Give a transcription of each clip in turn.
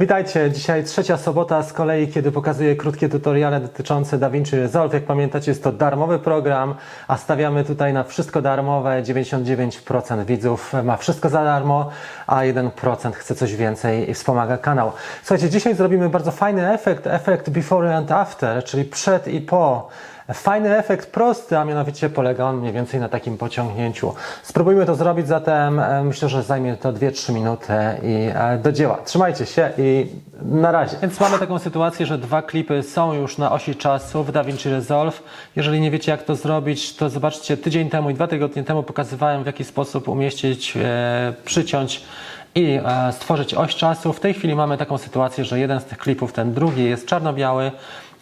Witajcie, dzisiaj trzecia sobota z kolei, kiedy pokazuję krótkie tutoriale dotyczące DaVinci Resolve. Jak pamiętacie, jest to darmowy program, a stawiamy tutaj na wszystko darmowe. 99% widzów ma wszystko za darmo, a 1% chce coś więcej i wspomaga kanał. Słuchajcie, dzisiaj zrobimy bardzo fajny efekt, efekt before and after, czyli przed i po. Fajny efekt prosty, a mianowicie polega on mniej więcej na takim pociągnięciu. Spróbujmy to zrobić, zatem e, myślę, że zajmie to 2-3 minuty i e, do dzieła. Trzymajcie się i na razie. Więc mamy taką sytuację, że dwa klipy są już na osi czasu w DaVinci Resolve. Jeżeli nie wiecie jak to zrobić, to zobaczcie, tydzień temu i dwa tygodnie temu pokazywałem w jaki sposób umieścić, e, przyciąć i e, stworzyć oś czasu. W tej chwili mamy taką sytuację, że jeden z tych klipów, ten drugi jest czarno-biały,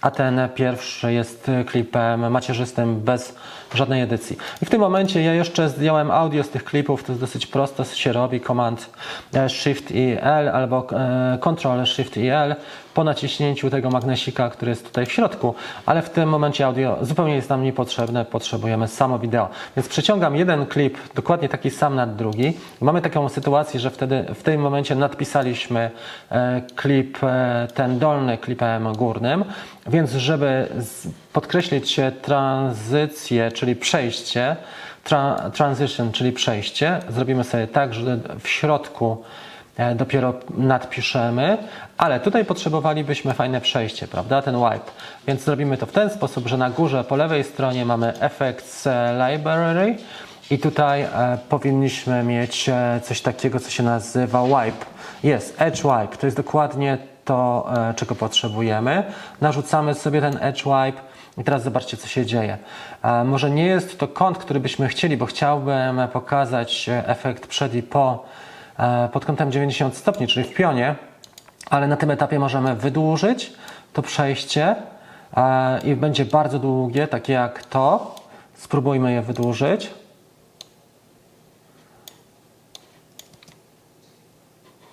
a ten pierwszy jest klipem macierzystym bez żadnej edycji. I w tym momencie ja jeszcze zdjąłem audio z tych klipów, to jest dosyć prosto się robi, Command e, Shift i L albo e, Ctrl Shift i L po naciśnięciu tego magnesika, który jest tutaj w środku, ale w tym momencie audio zupełnie jest nam niepotrzebne, potrzebujemy samo wideo. Więc przeciągam jeden klip, dokładnie taki sam nad drugi. Mamy taką sytuację, że wtedy w tym momencie nadpisaliśmy e, klip, ten dolny klipem górnym, więc żeby podkreślić tranzycję, czyli przejście, tra, transition, czyli przejście, zrobimy sobie tak, że w środku e, dopiero nadpiszemy, ale tutaj potrzebowalibyśmy fajne przejście, prawda, ten wipe. Więc zrobimy to w ten sposób, że na górze po lewej stronie mamy Effects e, Library i tutaj e, powinniśmy mieć coś takiego, co się nazywa wipe. Jest, Edge Wipe, to jest dokładnie to, e, czego potrzebujemy. Narzucamy sobie ten Edge Wipe i teraz zobaczcie, co się dzieje. E, Może nie jest to kąt, który byśmy chcieli, bo chciałbym pokazać e, efekt przed i po pod kątem 90 stopni, czyli w pionie, ale na tym etapie możemy wydłużyć to przejście i będzie bardzo długie, takie jak to. Spróbujmy je wydłużyć.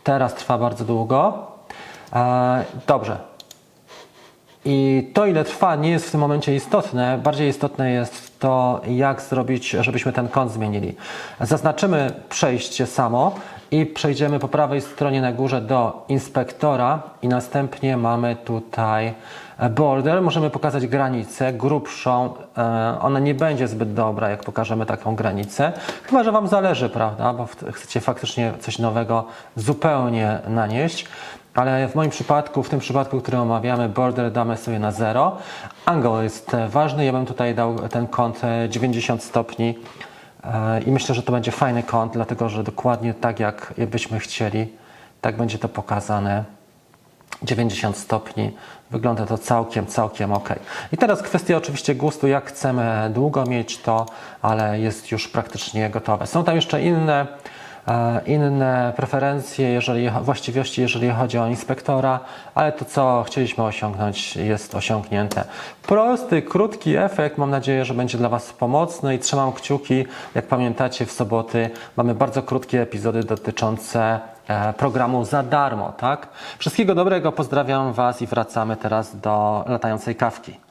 Teraz trwa bardzo długo. E, Dobrze. I to, ile trwa, nie jest w tym momencie istotne. Bardziej istotne jest to, jak zrobić, żebyśmy ten kąt zmienili. Zaznaczymy przejście samo i przejdziemy po prawej stronie na górze do inspektora i następnie mamy tutaj border. Możemy pokazać granicę grubszą. E, Ona nie będzie zbyt dobra, jak pokażemy taką granicę. Chyba, że Wam zależy, prawda? Bo chcecie faktycznie coś nowego zupełnie nanieść. Ale w moim przypadku, w tym przypadku, który omawiamy, border damy sobie na 0. Angle jest e, ważny. Ja bym tutaj dał ten kąt e, 90 stopni. E, I myślę, że to będzie fajny kąt, dlatego że dokładnie tak jak byśmy chcieli, tak będzie to pokazane. 90 stopni. Wygląda to całkiem, całkiem ok. I teraz kwestia oczywiście gustu, jak chcemy długo mieć to, ale jest już praktycznie gotowe. Są tam jeszcze inne, inne preferencje, jeżeli, właściwości, jeżeli chodzi o inspektora, ale to, co chcieliśmy osiągnąć, jest osiągnięte. Prosty, krótki efekt. Mam nadzieję, że będzie dla Was pomocny i trzymam kciuki. Jak pamiętacie, w soboty mamy bardzo krótkie epizody dotyczące e, programu za darmo, tak? Wszystkiego dobrego, pozdrawiam Was i wracamy teraz do latającej kawki.